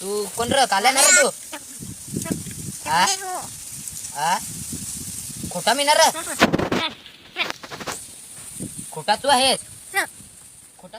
तू कोण र? काला ना रे तू? हा हा खोटा मी ना र? खोटा तू आहेस? खोटा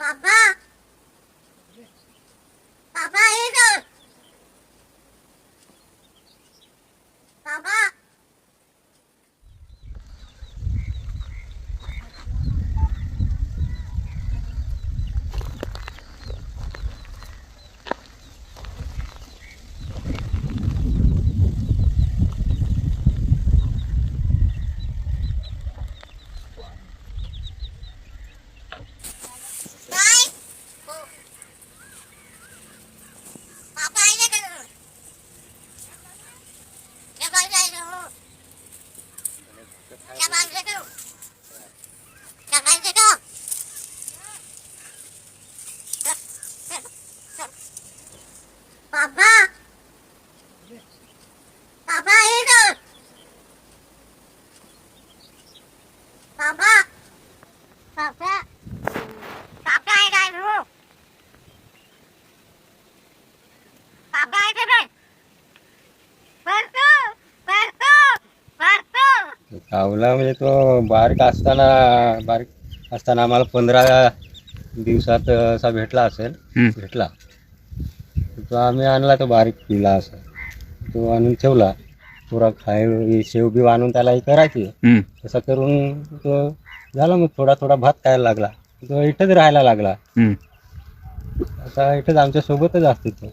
बाबा आहे का नाही भरतो भरतो भरतो सावला म्हणजे तो बारीक असताना बारीक असताना आम्हाला पंधरा दिवसात असा भेटला असेल. भेटला. तो आम्ही आणला तो बारीक पिला असा. तो आणून ठेवला. पुरा खाय शेव बी आणून त्याला हे करायची. तसं करून तो झाला मग थोडा थोडा भात खायला लागला. तो इथंच राहायला लागला. आता इथंच आमच्या सोबतच असते तो.